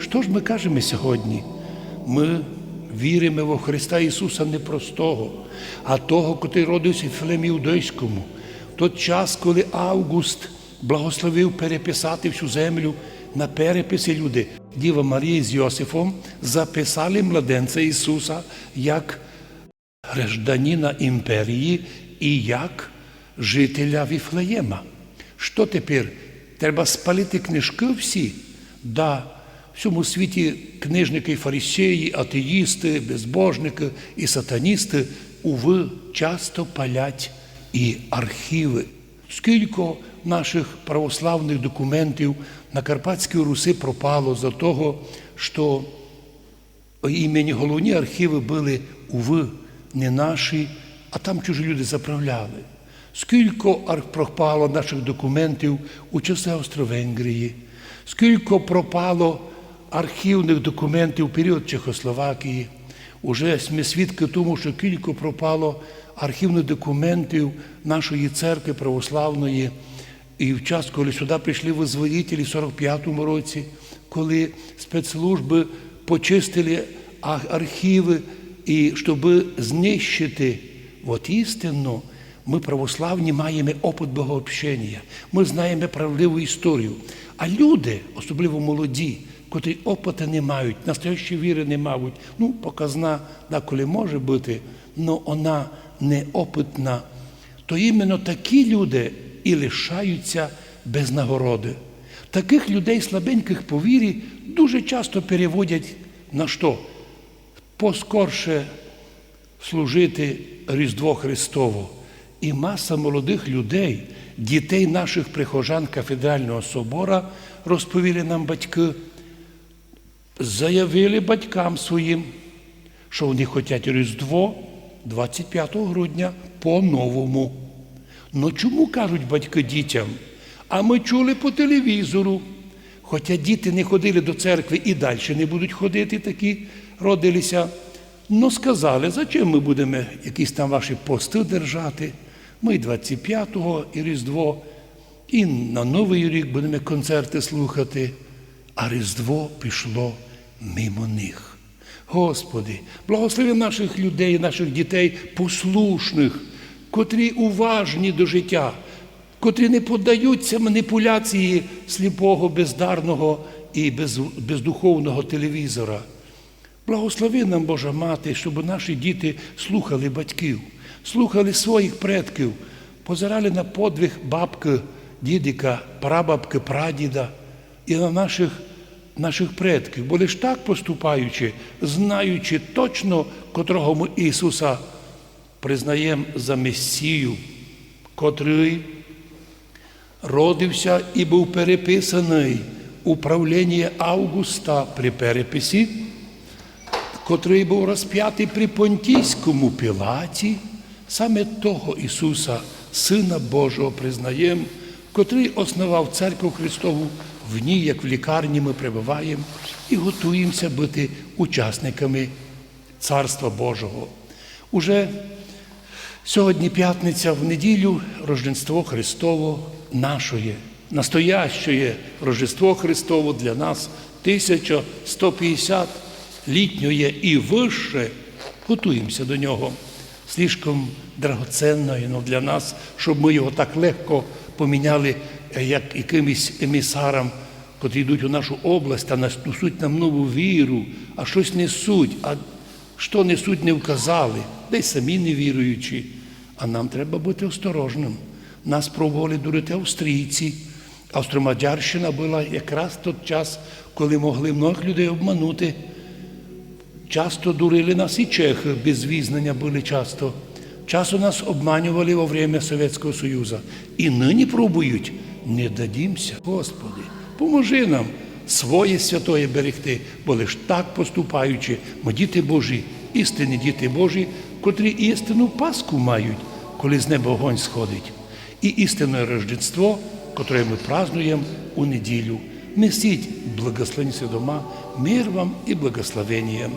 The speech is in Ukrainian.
Що ж ми кажемо сьогодні? Ми віримо в Христа Ісуса не простого, а того, котрий родився в Філемі Іудейському. Той час, коли Август благословив переписати всю землю на переписи люди, Діва Марія з Йосифом записали младенця Ісуса як гражданина імперії і як жителя Віфлеєма. Що тепер? Треба спалити книжки всі? Да, в всьому світі книжники і фарисеї, атеїсти, безбожники і сатаністи, уви, часто палять і архіви. Скільки наших православних документів на Карпатській Руси пропало за того, що імені головні архіви були, уви, не наші, а там чужі люди заправляли. Скільки пропало наших документів у часи Австро-Венгрії, скільки пропало архівних документів у період Чехословакії. Уже ми свідки тому, що кілька пропало архівних документів нашої церкви православної. І в час, коли сюди прийшли визволителі в 45-му році, коли спецслужби почистили архіви, і щоб знищити от істинно, ми православні маємо опит богообщення, ми знаємо правдиву історію. А люди, особливо молоді, котрі опиту не мають, настоящої віри не мають, ну, показна, деколи може бути, але вона неопитна, то іменно такі люди і лишаються без нагороди. Таких людей, слабеньких по вірі, дуже часто переводять на що? Поскорше служити Різдво Христово. І маса молодих людей, дітей наших прихожан кафедрального собора, розповіли нам батьки, заявили батькам своїм, що вони хочуть Різдво 25 грудня по-новому. Ну чому кажуть батьки дітям? А ми чули по телевізору. Хоча діти не ходили до церкви і далі не будуть ходити, такі родилися. Ну сказали, зачем ми будемо якісь там ваші пости держати? Ми 25-го і Різдво, і на Новий рік будемо концерти слухати, а Різдво пішло мимо них. Господи, благослови наших людей, наших дітей, послушних, котрі уважні до життя, котрі не поддаються маніпуляції сліпого, бездарного і без, бездуховного телевізора. Благослови нам, Божа Мати, щоб наші діти слухали батьків, слухали своїх предків, позирали на подвиг бабки, дідика, прабабки, прадіда і на наших, наших предків. Бо лиш так поступаючи, знаючи точно, котрого ми Ісуса признаємо за Месію, котрий родився і був переписаний у правлінні Августа при переписі, котрий був розп'ятий при Понтійському Пілаті, саме того Ісуса, Сина Божого, признаємо, котрий основав церкву Христову, в ній, як в лікарні, ми перебуваємо і готуємося бути учасниками Царства Божого. Уже Сьогодні п'ятниця в неділю Рождество Христово нашої, настоящее Рождество Христово для нас 1150 літньої і вище. Готуємося до нього. Слишком драгоценною ну, для нас, щоб ми його так легко поміняли, як якимось емісарам, котрі йдуть у нашу область та несуть нам нову віру, а щось несуть. А що несуть, не вказали, десь самі не віруючі. А нам треба бути осторожним. Нас пробували дурити австрійці. Австромадярщина була якраз той час, коли могли многих людей обманути. Часто дурили нас і чехи, без візнання були часто. Часу нас обманювали во время Совєтського Союзу. І нині пробують, не дадімся, Господи, поможи нам своє святоє берегти, бо лиш так поступаючи, ми діти Божі, істинні діти Божі, котрі істинну Пасху мають, коли з неба огонь сходить. І істинне Рождество, котре ми празднуємо у неділю. Несіть благословені дома, мир вам і благословенням.